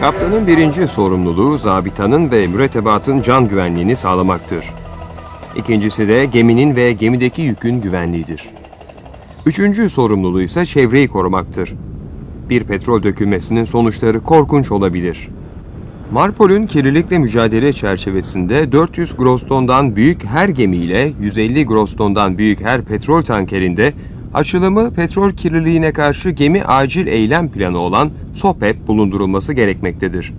Kaptanın birinci sorumluluğu zabitanın ve mürettebatın can güvenliğini sağlamaktır. İkincisi de geminin ve gemideki yükün güvenliğidir. Üçüncü sorumluluğu ise çevreyi korumaktır. Bir petrol dökülmesinin sonuçları korkunç olabilir. Marpol'ün kirlilikle mücadele çerçevesinde 400 gross tondan büyük her gemiyle 150 gross tondan büyük her petrol tankerinde açılımı petrol kirliliğine karşı gemi acil eylem planı olan SOPEP bulundurulması gerekmektedir.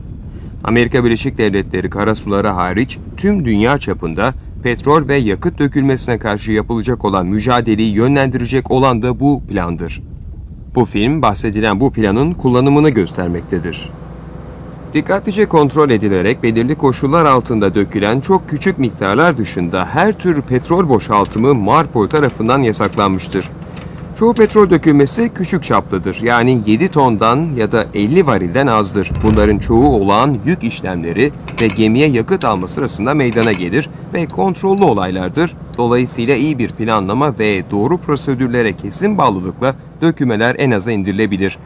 Amerika Birleşik Devletleri karasuları hariç tüm dünya çapında petrol ve yakıt dökülmesine karşı yapılacak olan mücadeleyi yönlendirecek olan da bu plandır. Bu film bahsedilen bu planın kullanımını göstermektedir. Dikkatlice kontrol edilerek belirli koşullar altında dökülen çok küçük miktarlar dışında her tür petrol boşaltımı Marpol tarafından yasaklanmıştır. Çoğu petrol dökülmesi küçük çaplıdır. Yani 7 tondan ya da 50 varilden azdır. Bunların çoğu olağan yük işlemleri ve gemiye yakıt alma sırasında meydana gelir ve kontrollü olaylardır. Dolayısıyla iyi bir planlama ve doğru prosedürlere kesin bağlılıkla dökümeler en aza indirilebilir.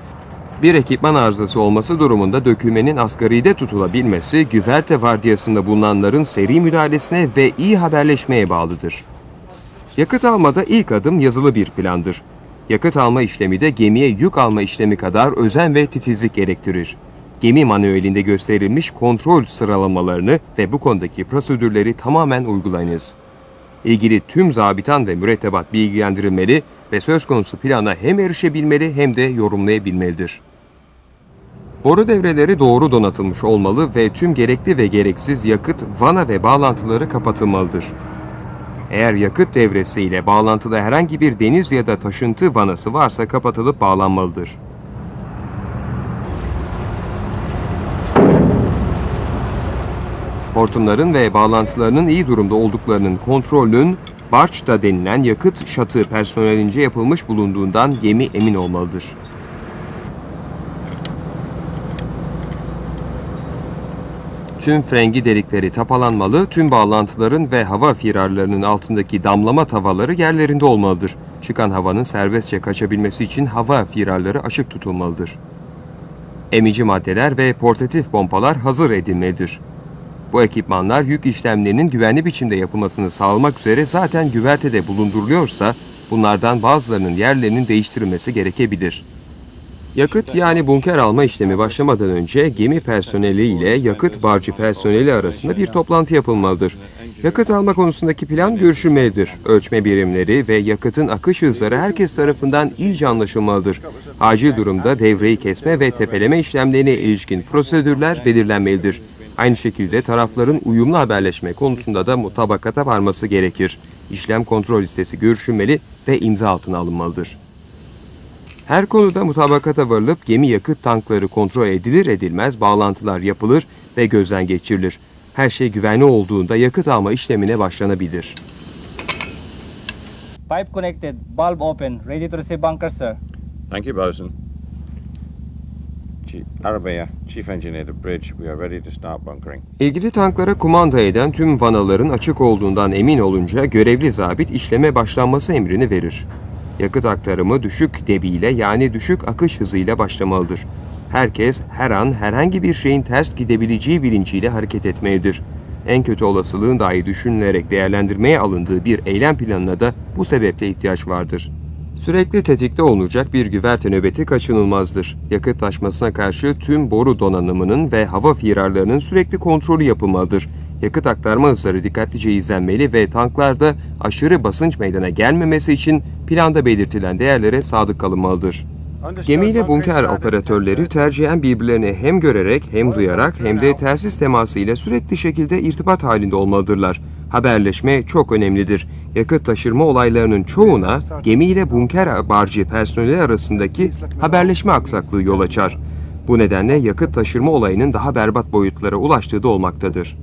Bir ekipman arızası olması durumunda dökülmenin asgaride tutulabilmesi, güverte vardiyasında bulunanların seri müdahalesine ve iyi haberleşmeye bağlıdır. Yakıt almada ilk adım yazılı bir plandır. Yakıt alma işlemi de gemiye yük alma işlemi kadar özen ve titizlik gerektirir. Gemi manuelinde gösterilmiş kontrol sıralamalarını ve bu konudaki prosedürleri tamamen uygulayınız. İlgili tüm zabitan ve mürettebat bilgilendirilmeli ve söz konusu plana hem erişebilmeli hem de yorumlayabilmelidir. Boru devreleri doğru donatılmış olmalı ve tüm gerekli ve gereksiz yakıt, vana ve bağlantıları kapatılmalıdır. Eğer yakıt devresi ile bağlantıda herhangi bir deniz ya da taşıntı vanası varsa kapatılıp bağlanmalıdır. Hortumların ve bağlantılarının iyi durumda olduklarının kontrolünün barçta denilen yakıt şatı personelince yapılmış bulunduğundan gemi emin olmalıdır. Tüm frengi delikleri tapalanmalı, tüm bağlantıların ve hava firarlarının altındaki damlama tavaları yerlerinde olmalıdır. Çıkan havanın serbestçe kaçabilmesi için hava firarları açık tutulmalıdır. Emici maddeler ve portatif pompalar hazır edilmelidir. Bu ekipmanlar yük işlemlerinin güvenli biçimde yapılmasını sağlamak üzere zaten güvertede bulunduruluyorsa bunlardan bazılarının yerlerinin değiştirilmesi gerekebilir. Yakıt yani bunker alma işlemi başlamadan önce gemi personeli ile yakıt barcı personeli arasında bir toplantı yapılmalıdır. Yakıt alma konusundaki plan görüşülmelidir. Ölçme birimleri ve yakıtın akış hızları herkes tarafından ilce anlaşılmalıdır. Acil durumda devreyi kesme ve tepeleme işlemlerine ilişkin prosedürler belirlenmelidir. Aynı şekilde tarafların uyumlu haberleşme konusunda da mutabakata varması gerekir. İşlem kontrol listesi görüşülmeli ve imza altına alınmalıdır. Her konuda mutabakata varılıp gemi yakıt tankları kontrol edilir edilmez bağlantılar yapılır ve gözden geçirilir. Her şey güvenli olduğunda yakıt alma işlemine başlanabilir. Pipe connected, bulb open, ready to receive bunker, sir. Thank you, Bosun. Chief, Arabia, Chief Engineer to Bridge, we are ready to start bunkering. İlgili tanklara kumanda eden tüm vanaların açık olduğundan emin olunca görevli zabit işleme başlanması emrini verir. Yakıt aktarımı düşük debiyle yani düşük akış hızıyla başlamalıdır. Herkes her an herhangi bir şeyin ters gidebileceği bilinciyle hareket etmelidir. En kötü olasılığın dahi düşünülerek değerlendirmeye alındığı bir eylem planına da bu sebeple ihtiyaç vardır. Sürekli tetikte olunacak bir güverte nöbeti kaçınılmazdır. Yakıt taşmasına karşı tüm boru donanımının ve hava firarlarının sürekli kontrolü yapılmalıdır. Yakıt aktarma hızları dikkatlice izlenmeli ve tanklarda aşırı basınç meydana gelmemesi için planda belirtilen değerlere sadık kalınmalıdır. Gemiyle bunker operatörleri tercihen birbirlerini hem görerek hem duyarak hem de telsiz teması ile sürekli şekilde irtibat halinde olmalıdırlar. Haberleşme çok önemlidir. Yakıt taşırma olaylarının çoğuna gemi ile bunker barcı personeli arasındaki haberleşme aksaklığı yol açar. Bu nedenle yakıt taşırma olayının daha berbat boyutlara ulaştığı da olmaktadır.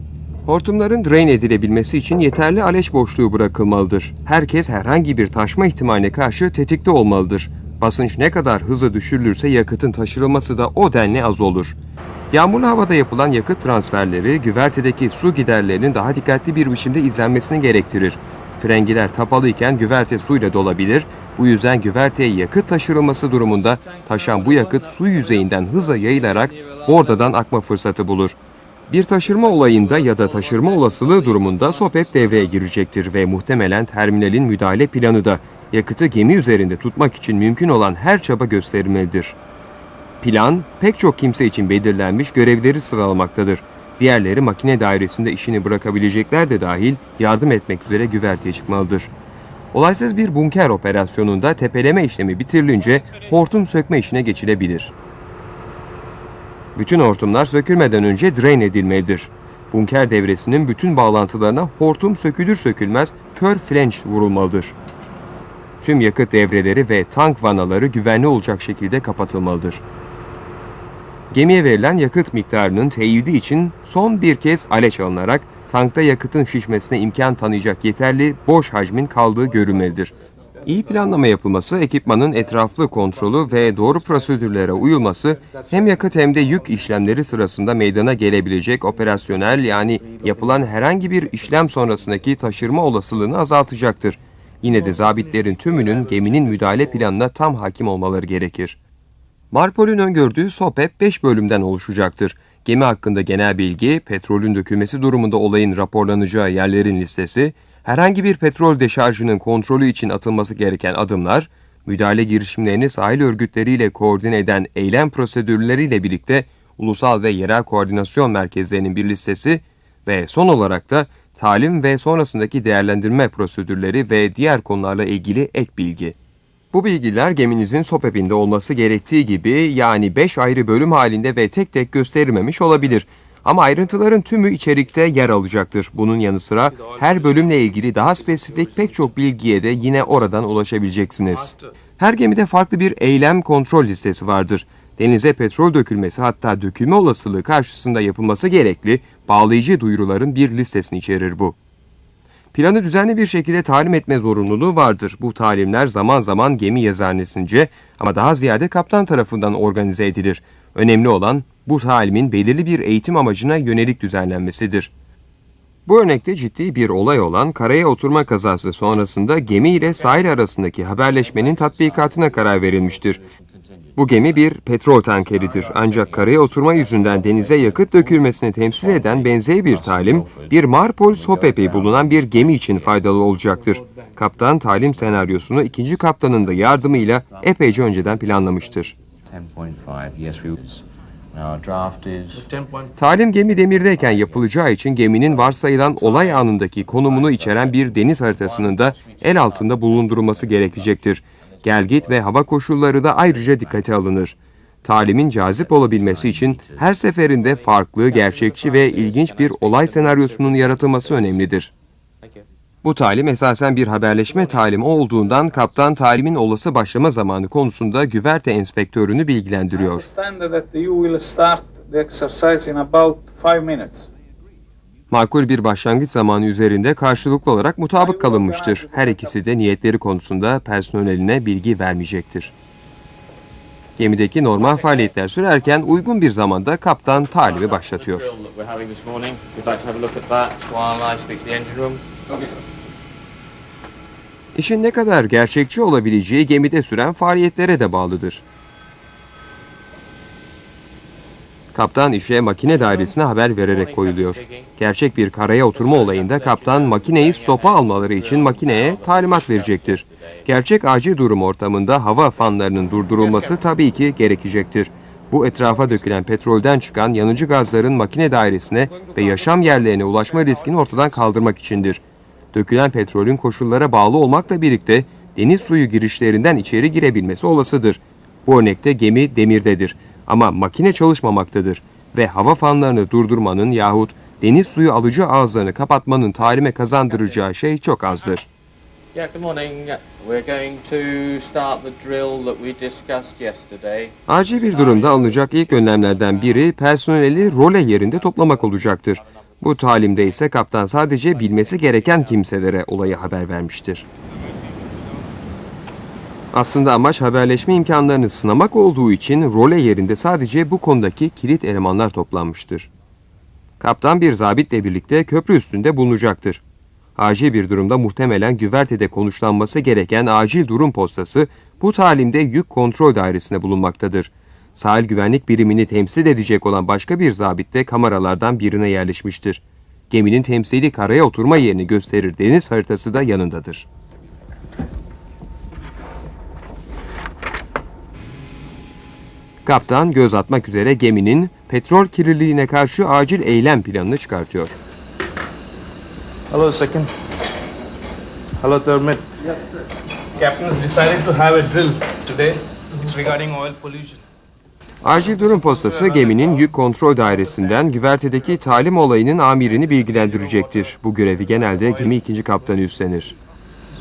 Hortumların drain edilebilmesi için yeterli aleş boşluğu bırakılmalıdır. Herkes herhangi bir taşma ihtimaline karşı tetikte olmalıdır. Basınç ne kadar hızlı düşürülürse yakıtın taşırılması da o denli az olur. Yağmurlu havada yapılan yakıt transferleri güvertedeki su giderlerinin daha dikkatli bir biçimde izlenmesini gerektirir. Frengiler tapalı iken güverte suyla dolabilir. Bu yüzden güverteye yakıt taşırılması durumunda taşan bu yakıt su yüzeyinden hızla yayılarak bordadan akma fırsatı bulur. Bir taşırma olayında ya da taşırma olasılığı durumunda SOPEP devreye girecektir ve muhtemelen terminalin müdahale planı da yakıtı gemi üzerinde tutmak için mümkün olan her çaba gösterilmelidir. Plan, pek çok kimse için belirlenmiş görevleri sıralamaktadır. Diğerleri makine dairesinde işini bırakabilecekler de dahil yardım etmek üzere güverteye çıkmalıdır. Olaysız bir bunker operasyonunda tepeleme işlemi bitirilince hortum sökme işine geçilebilir. Bütün hortumlar sökülmeden önce drain edilmelidir. Bunker devresinin bütün bağlantılarına hortum sökülür sökülmez kör flange vurulmalıdır. Tüm yakıt devreleri ve tank vanaları güvenli olacak şekilde kapatılmalıdır. Gemiye verilen yakıt miktarının teyidi için son bir kez aleç alınarak tankta yakıtın şişmesine imkan tanıyacak yeterli boş hacmin kaldığı görülmelidir. İyi planlama yapılması, ekipmanın etraflı kontrolü ve doğru prosedürlere uyulması hem yakıt hem de yük işlemleri sırasında meydana gelebilecek operasyonel yani yapılan herhangi bir işlem sonrasındaki taşırma olasılığını azaltacaktır. Yine de zabitlerin tümünün geminin müdahale planına tam hakim olmaları gerekir. Marpol'ün öngördüğü SOPEP 5 bölümden oluşacaktır. Gemi hakkında genel bilgi, petrolün dökülmesi durumunda olayın raporlanacağı yerlerin listesi, herhangi bir petrol deşarjının kontrolü için atılması gereken adımlar, müdahale girişimlerini sahil örgütleriyle koordine eden eylem prosedürleriyle birlikte ulusal ve yerel koordinasyon merkezlerinin bir listesi ve son olarak da talim ve sonrasındaki değerlendirme prosedürleri ve diğer konularla ilgili ek bilgi. Bu bilgiler geminizin SOPEP'inde olması gerektiği gibi yani 5 ayrı bölüm halinde ve tek tek gösterilmemiş olabilir. Ama ayrıntıların tümü içerikte yer alacaktır. Bunun yanı sıra her bölümle ilgili daha spesifik pek çok bilgiye de yine oradan ulaşabileceksiniz. Her gemide farklı bir eylem kontrol listesi vardır. Denize petrol dökülmesi hatta dökülme olasılığı karşısında yapılması gerekli bağlayıcı duyuruların bir listesini içerir bu. Planı düzenli bir şekilde talim etme zorunluluğu vardır. Bu talimler zaman zaman gemi yazarnesince ama daha ziyade kaptan tarafından organize edilir. Önemli olan bu talimin belirli bir eğitim amacına yönelik düzenlenmesidir. Bu örnekte ciddi bir olay olan karaya oturma kazası sonrasında gemi ile sahil arasındaki haberleşmenin tatbikatına karar verilmiştir. Bu gemi bir petrol tankeridir ancak karaya oturma yüzünden denize yakıt dökülmesini temsil eden benzeri bir talim, bir Marpol Sopepi bulunan bir gemi için faydalı olacaktır. Kaptan talim senaryosunu ikinci kaptanın da yardımıyla epeyce önceden planlamıştır. 10.5, yes, we. Our draft is. Talim gemi demirdeyken yapılacağı için geminin varsayılan olay anındaki konumunu içeren bir deniz haritasının da el altında bulundurulması gerekecektir. Gelgit ve hava koşulları da ayrıca dikkate alınır. Talimin cazip olabilmesi için her seferinde farklı, gerçekçi ve ilginç bir olay senaryosunun yaratılması önemlidir. Bu talim esasen bir haberleşme talimi olduğundan kaptan talimin olası başlama zamanı konusunda güverte enspektörünü bilgilendiriyor. Makul bir başlangıç zamanı üzerinde karşılıklı olarak mutabık kalınmıştır. Her ikisi de niyetleri konusunda personeline bilgi vermeyecektir. Gemideki normal faaliyetler sürerken uygun bir zamanda kaptan talimi başlatıyor. That İşin ne kadar gerçekçi olabileceği gemide süren faaliyetlere de bağlıdır. Kaptan işe makine dairesine haber vererek koyuluyor. Gerçek bir karaya oturma olayında kaptan makineyi stopa almaları için makineye talimat verecektir. Gerçek acil durum ortamında hava fanlarının durdurulması tabii ki gerekecektir. Bu etrafa dökülen petrolden çıkan yanıcı gazların makine dairesine ve yaşam yerlerine ulaşma riskini ortadan kaldırmak içindir. Dökülen petrolün koşullara bağlı olmakla birlikte deniz suyu girişlerinden içeri girebilmesi olasıdır. Bu örnekte gemi demirdedir ama makine çalışmamaktadır ve hava fanlarını durdurmanın yahut deniz suyu alıcı ağızlarını kapatmanın talime kazandıracağı şey çok azdır. Acil bir durumda alınacak ilk önlemlerden biri personeli role yerinde toplamak olacaktır. Bu talimde ise kaptan sadece bilmesi gereken kimselere olayı haber vermiştir. Aslında amaç haberleşme imkanlarını sınamak olduğu için role yerinde sadece bu konudaki kilit elemanlar toplanmıştır. Kaptan bir zabitle birlikte köprü üstünde bulunacaktır. Acil bir durumda muhtemelen güvertede konuşlanması gereken acil durum postası bu talimde yük kontrol dairesinde bulunmaktadır. Sahil güvenlik birimini temsil edecek olan başka bir zabit de kameralardan birine yerleşmiştir. Geminin temsili karaya oturma yerini gösterir deniz haritası da yanındadır. Kaptan göz atmak üzere geminin petrol kirliliğine karşı acil eylem planını çıkartıyor. Hello, second. Hello, third mate. Yes, sir. Captain has decided to have a drill today. It's regarding oil pollution. Acil durum postası geminin yük kontrol dairesinden güvertedeki talim olayının amirini bilgilendirecektir. Bu görevi genelde gemi ikinci kaptanı üstlenir.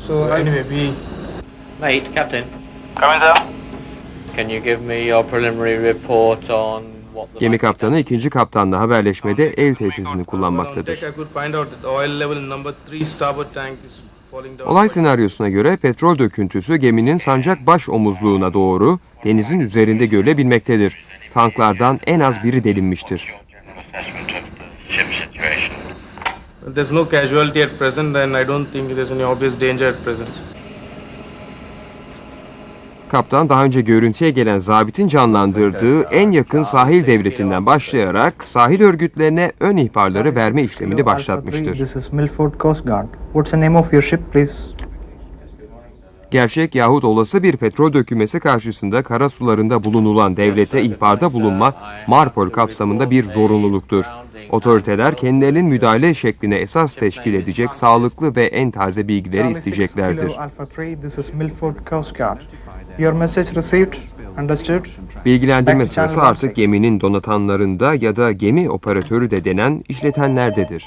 So anyway, we Mate, Captain, coming can you give me your preliminary report on Gemi kaptanı ikinci kaptanla haberleşmede el tesisini kullanmaktadır. Olay senaryosuna göre petrol döküntüsü geminin sancak baş omuzluğuna doğru denizin üzerinde görülebilmektedir. Tanklardan en az biri delinmiştir. There's no casualty at present, and I don't think there's any obvious danger at present. Kaptan daha önce görüntüye gelen zabitin canlandırdığı en yakın sahil devletinden başlayarak sahil örgütlerine ön ihbarları verme işlemini başlatmıştır. Gerçek yahut olası bir petrol dökülmesi karşısında kara sularında bulunulan devlete ihbarda bulunma Marpol kapsamında bir zorunluluktur. Otoriteler kendilerinin müdahale şekline esas teşkil edecek sağlıklı ve en taze bilgileri isteyeceklerdir. Kilo Alpha 3, this is Milford Coast Guard. Your message received. Understood? Bilgilendirme sırası artık geminin donatanlarında ya da gemi operatörü de denen işletenlerdedir.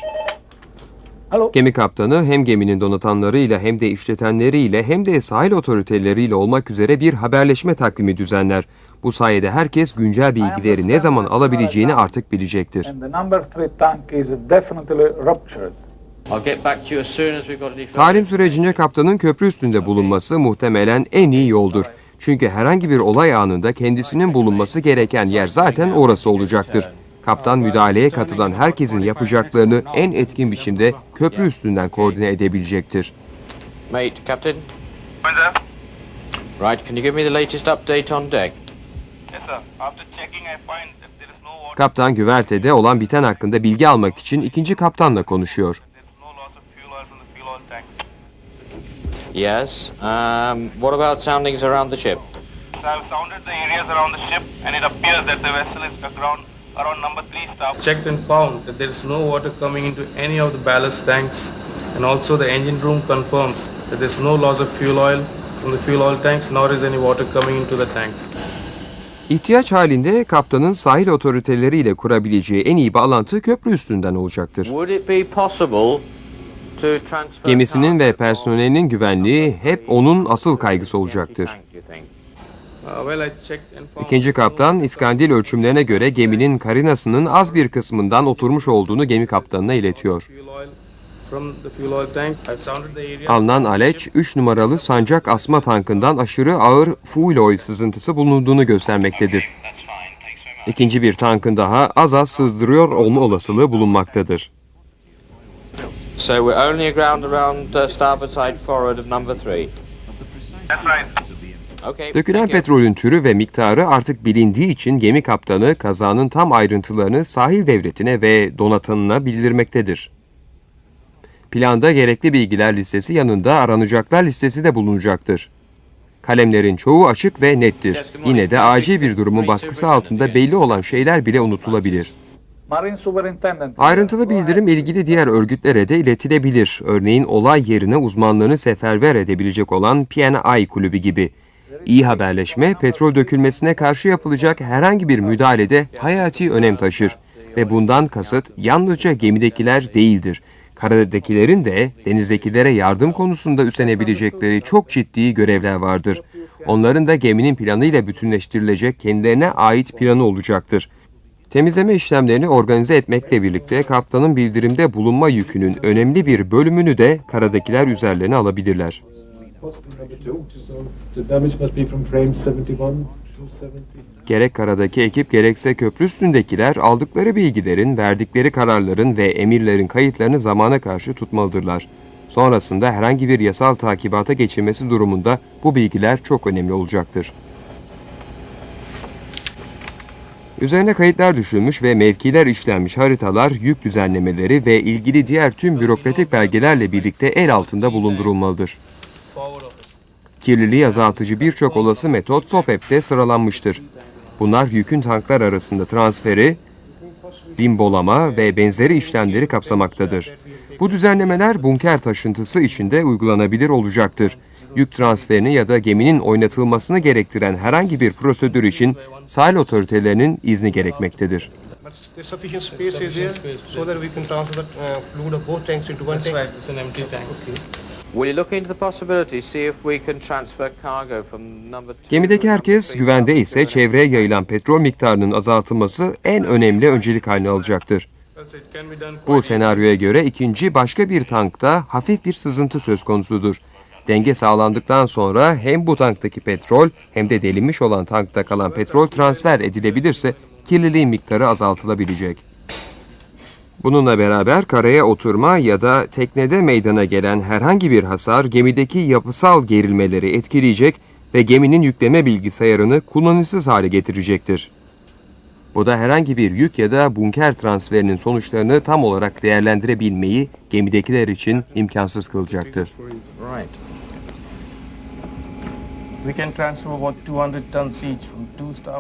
Hello. Gemi kaptanı hem geminin donatanlarıyla hem de işletenleriyle hem de sahil otoriteleriyle olmak üzere bir haberleşme takvimi düzenler. Bu sayede herkes güncel bilgileri ne zaman alabileceğini artık bilecektir. Talim sürecinde kaptanın köprü üstünde bulunması muhtemelen en iyi yoldur. Çünkü herhangi bir olay anında kendisinin bulunması gereken yer zaten orası olacaktır. Kaptan müdahaleye katılan herkesin yapacaklarını en etkin biçimde köprü üstünden koordine edebilecektir. Mate, Captain. Right, can you give me the latest update on deck? Yes, sir. After checking, I find that there is no water. Kaptan güvertede olan biten hakkında bilgi almak için ikinci kaptanla konuşuyor. Yes. Um, what about soundings around the ship? So I've sounded the areas around the ship, and it appears that the vessel is aground around number three stop. Checked and found that there is no water coming into any of the ballast tanks, and also the engine room confirms that there is no loss of fuel oil from the fuel oil tanks, nor is any water coming into the tanks. İhtiyaç halinde kaptanın sahil otoriteleriyle kurabileceği en iyi bağlantı köprü üstünden olacaktır. Would it be possible to transfer Gemisinin ve personelinin güvenliği hep onun asıl kaygısı olacaktır. İkinci kaptan İskandil ölçümlerine göre geminin karinasının az bir kısmından oturmuş olduğunu gemi kaptanına iletiyor. Alınan aleç 3 numaralı sancak asma tankından aşırı ağır fuel oil sızıntısı bulunduğunu göstermektedir. İkinci bir tankın daha az az sızdırıyor olma olasılığı bulunmaktadır. So we're only aground around uh, starboard side forward of number three. That's right. Okay. Dökülen petrolün türü ve miktarı artık bilindiği için gemi kaptanı kazanın tam ayrıntılarını sahil devletine ve donatanına bildirmektedir. Planda gerekli bilgiler listesi yanında aranacaklar listesi de bulunacaktır. Kalemlerin çoğu açık ve nettir. Yine de acil bir durumun baskısı altında belli olan şeyler bile unutulabilir. Marine Superintendent. Ayrıntılı bildirim ilgili diğer örgütlere de iletilebilir. Örneğin olay yerine uzmanlarını seferber edebilecek olan PNI kulübü gibi. İyi haberleşme, petrol dökülmesine karşı yapılacak herhangi bir müdahalede hayati önem taşır. Ve bundan kasıt yalnızca gemidekiler değildir. Karadakilerin de denizdekilere yardım konusunda üstlenebilecekleri çok ciddi görevler vardır. Onların da geminin planıyla bütünleştirilecek kendilerine ait planı olacaktır. Temizleme işlemlerini organize etmekle birlikte kaptanın bildirimde bulunma yükünün önemli bir bölümünü de karadakiler üzerlerine alabilirler. Gerek karadaki ekip gerekse köprü üstündekiler aldıkları bilgilerin, verdikleri kararların ve emirlerin kayıtlarını zamana karşı tutmalıdırlar. Sonrasında herhangi bir yasal takibata geçilmesi durumunda bu bilgiler çok önemli olacaktır. Üzerine kayıtlar düşülmüş ve mevkiler işlenmiş haritalar, yük düzenlemeleri ve ilgili diğer tüm bürokratik belgelerle birlikte el altında bulundurulmalıdır. Kirliliği azaltıcı birçok olası metot SOPEP'te sıralanmıştır. Bunlar yükün tanklar arasında transferi, limbolama ve benzeri işlemleri kapsamaktadır. Bu düzenlemeler bunker taşıntısı içinde uygulanabilir olacaktır. Yük transferini ya da geminin oynatılmasını gerektiren herhangi bir prosedür için sahil otoritelerinin izni gerekmektedir. Gemideki herkes güvende ise çevreye yayılan petrol miktarının azaltılması en önemli öncelik haline alacaktır. Bu senaryoya göre ikinci başka bir tankta hafif bir sızıntı söz konusudur. Denge sağlandıktan sonra hem bu tanktaki petrol hem de delinmiş olan tankta kalan petrol transfer edilebilirse kirliliğin miktarı azaltılabilecek. Bununla beraber karaya oturma ya da teknede meydana gelen herhangi bir hasar gemideki yapısal gerilmeleri etkileyecek ve geminin yükleme bilgisayarını kullanışsız hale getirecektir. Bu da herhangi bir yük ya da bunker transferinin sonuçlarını tam olarak değerlendirebilmeyi gemidekiler için imkansız kılacaktır. Right. We can transfer about 200 tons each from two staff.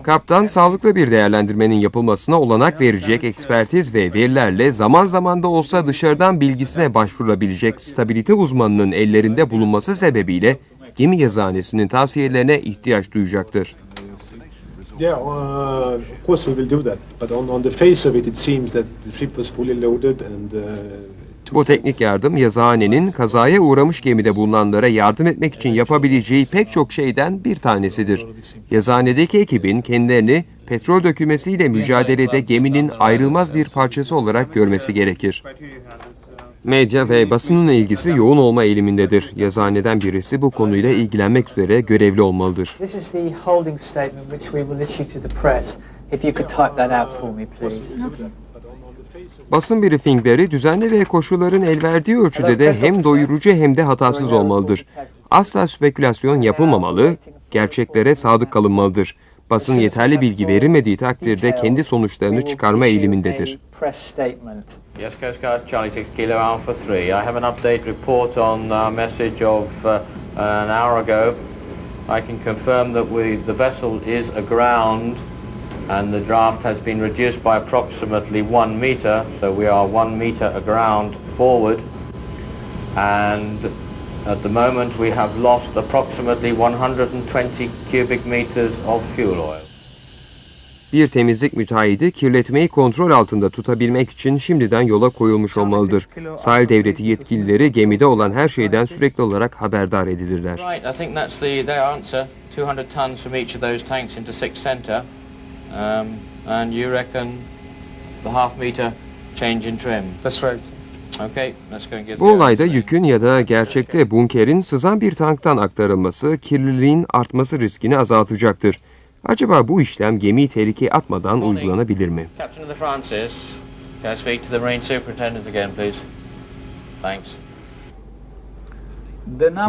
Kaptan sağlıklı bir değerlendirmenin yapılmasına olanak verecek ekspertiz ve verilerle zaman zaman da olsa dışarıdan bilgisine başvurulabilecek stabilite uzmanının ellerinde bulunması sebebiyle gemi yazıhanesinin tavsiyelerine ihtiyaç duyacaktır. Yeah, uh, of course we will do that. But on, on the face of it, it seems that the ship was fully loaded and uh, two Bu teknik yardım yazıhanenin kazaya uğramış gemide bulunanlara yardım etmek için yapabileceği pek çok şeyden bir tanesidir. Yazıhanedeki ekibin kendilerini petrol dökülmesiyle mücadelede geminin ayrılmaz bir parçası olarak görmesi gerekir. Medya ve basının ilgisi yoğun olma eğilimindedir. Yazıhaneden birisi bu konuyla ilgilenmek üzere görevli olmalıdır. If you could type that out for me, please. Basın briefingleri düzenli ve koşulların el verdiği ölçüde de hem doyurucu hem de hatasız olmalıdır. Asla spekülasyon yapılmamalı, gerçeklere sadık kalınmalıdır. Basın yeterli bilgi verilmediği takdirde kendi sonuçlarını çıkarma eğilimindedir. Press statement. Yes, Coast Guard Charlie 6 Kilo Alpha 3. I have an update report on our message of uh. I can confirm that we, the vessel is aground and the draft has been reduced by approximately one meter, so we are one meter aground forward. And at the moment we have lost approximately 120 cubic meters of fuel oil. Bir temizlik müteahhidi kirletmeyi kontrol altında tutabilmek için şimdiden yola koyulmuş olmalıdır. Sahil devleti yetkilileri gemide olan her şeyden sürekli olarak haberdar edilirler. Right, I think that's the their answer. 200 tons from each of those tanks into six center, um, and you reckon the half meter change in trim. That's right. Okay, let's go and get. Bu olayda yükün ya da gerçekte bunkerin sızan bir tanktan aktarılması kirliliğin artması riskini azaltacaktır. Acaba bu işlem gemiyi tehlikeye atmadan uygulanabilir mi? Captain of the Francis, can I speak to the Marine Superintendent again, please? Thanks.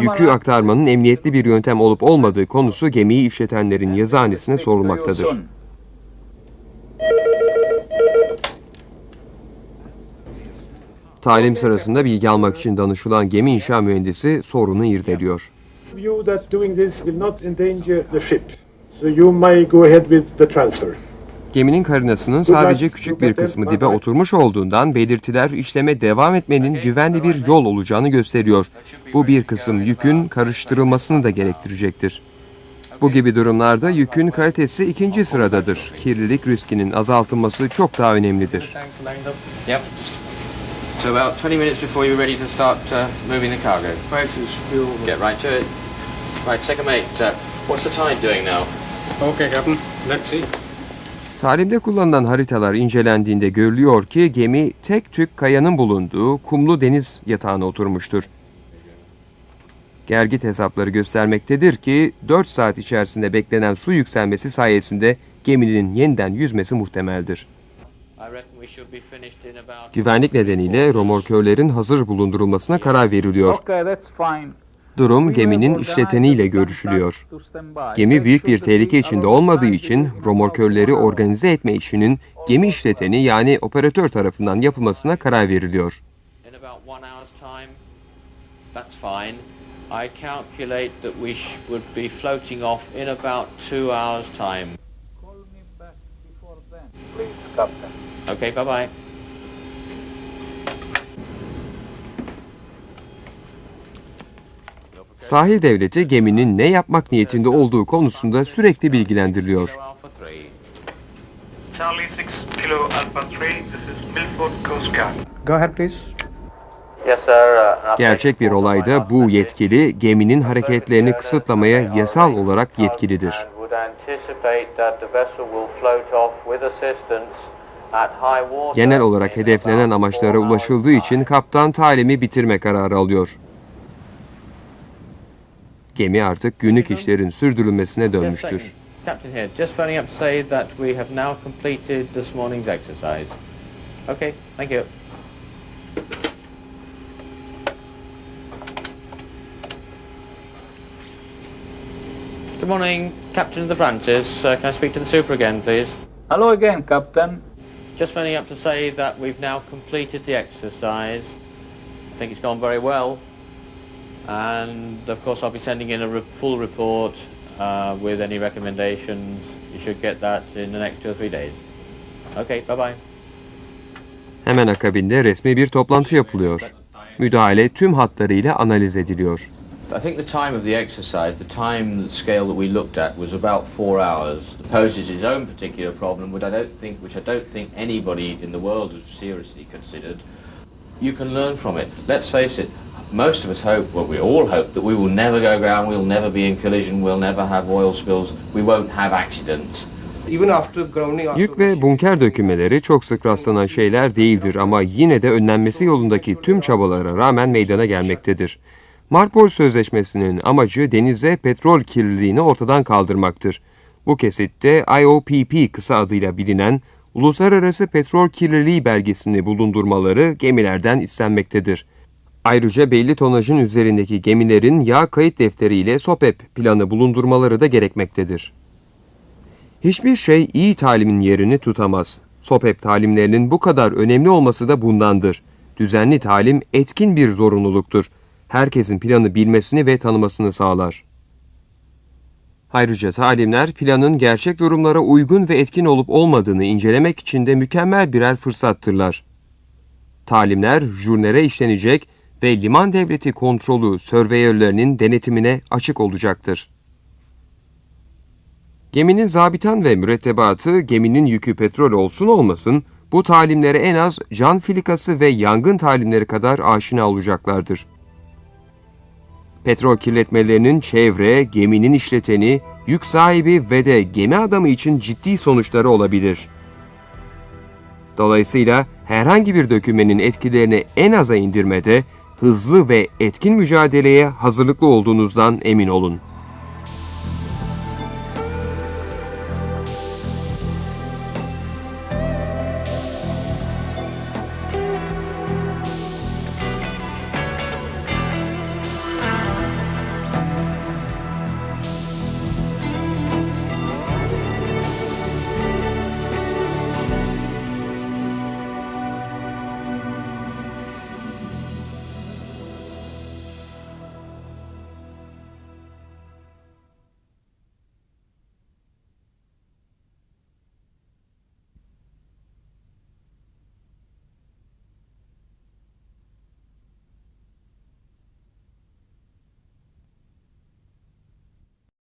Yükü aktarmanın emniyetli bir yöntem olup olmadığı konusu gemiyi işletenlerin yazıhanesine sorulmaktadır. Talim sırasında bilgi almak için danışılan gemi inşa mühendisi sorunu irdeliyor. Geminin karinasının sadece küçük bir kısmı dibe oturmuş olduğundan belirtiler işleme devam etmenin güvenli bir yol olacağını gösteriyor. Bu bir kısım yükün karıştırılmasını da gerektirecektir. Bu gibi durumlarda yükün kalitesi ikinci sıradadır. Kirlilik riskinin azaltılması çok daha önemlidir. So about 20 minutes before you're ready to start uh, moving the cargo. Get right to it. Right, second mate. Uh, what's the tide doing now? Okay, Captain. Let's see. Talimde kullanılan haritalar incelendiğinde görülüyor ki gemi tek tük kayanın bulunduğu kumlu deniz yatağına oturmuştur. Gergit hesapları göstermektedir ki 4 saat içerisinde beklenen su yükselmesi sayesinde geminin yeniden yüzmesi muhtemeldir. Güvenlik nedeniyle romorkörlerin hazır bulundurulmasına karar veriliyor. Durum geminin işleteniyle görüşülüyor. Gemi büyük bir tehlike içinde olmadığı için romorkörleri organize etme işinin gemi işleteni yani operatör tarafından yapılmasına karar veriliyor. I calculate that we would be floating off in about two hours' time. Call me back before then, please, Captain. Okay, bye bye. Sahil devleti geminin ne yapmak niyetinde olduğu konusunda sürekli bilgilendiriliyor. Alpha 3. Charlie 6 Kilo Alpha 3, this is Milford Coast Guard. Go ahead, please. Yes, sir. uh, an update Gerçek bir olayda bu yetkili geminin hareketlerini kısıtlamaya yasal olarak yetkilidir. Genel olarak hedeflenen amaçlara ulaşıldığı için kaptan talimi bitirme kararı alıyor. Gemi artık günlük işlerin sürdürülmesine dönmüştür. second. Captain here, just phoning up to say that we have now completed this morning's exercise. Okay, thank you. Good morning, Captain of the Francis. Uh, can I speak to the super again, please? Hello again, Captain. Just phoning up to say that we've now completed the exercise. I think it's gone very well. And of course, I'll be sending in a re- full report uh, with any recommendations. You should get that in the next two or three days. Okay, bye bye. Hemen akabinde resmi bir toplantı yapılıyor. Müdahale tüm hatlarıyla analiz ediliyor. I think the time of the exercise, the time scale that we looked at was about four hours. It poses its own particular problem, which I don't think, which I don't think anybody in the world has seriously considered. You can learn from it. Let's face it. Most of us hope, well, we all hope that we will never go down, we'll never be in collision, we'll never have oil spills, we won't have accidents. Yük ve bunker dökülmeleri çok sık rastlanan şeyler değildir ama yine de önlenmesi yolundaki tüm çabalara rağmen meydana gelmektedir. Marpol Sözleşmesi'nin amacı denize petrol kirliliğini ortadan kaldırmaktır. Bu kesitte IOPP kısa adıyla bilinen Uluslararası Petrol Kirliliği belgesini bulundurmaları gemilerden istenmektedir. Ayrıca belli tonajın üzerindeki gemilerin yağ kayıt defteri ile SOPEP planı bulundurmaları da gerekmektedir. Hiçbir şey iyi talimin yerini tutamaz. SOPEP talimlerinin bu kadar önemli olması da bundandır. Düzenli talim etkin bir zorunluluktur. Herkesin planı bilmesini ve tanımasını sağlar. Ayrıca talimler planın gerçek durumlara uygun ve etkin olup olmadığını incelemek için de mükemmel birer fırsattırlar. Talimler jurnere işlenecek ve liman devleti kontrolü sörveyörlerinin denetimine açık olacaktır. Geminin zabitan ve mürettebatı geminin yükü petrol olsun olmasın bu talimlere en az can filikası ve yangın talimleri kadar aşina olacaklardır. Petrol kirletmelerinin çevre, geminin işleteni, yük sahibi ve de gemi adamı için ciddi sonuçları olabilir. Dolayısıyla herhangi bir dökümenin etkilerini en aza indirmede hızlı ve etkin mücadeleye hazırlıklı olduğunuzdan emin olun.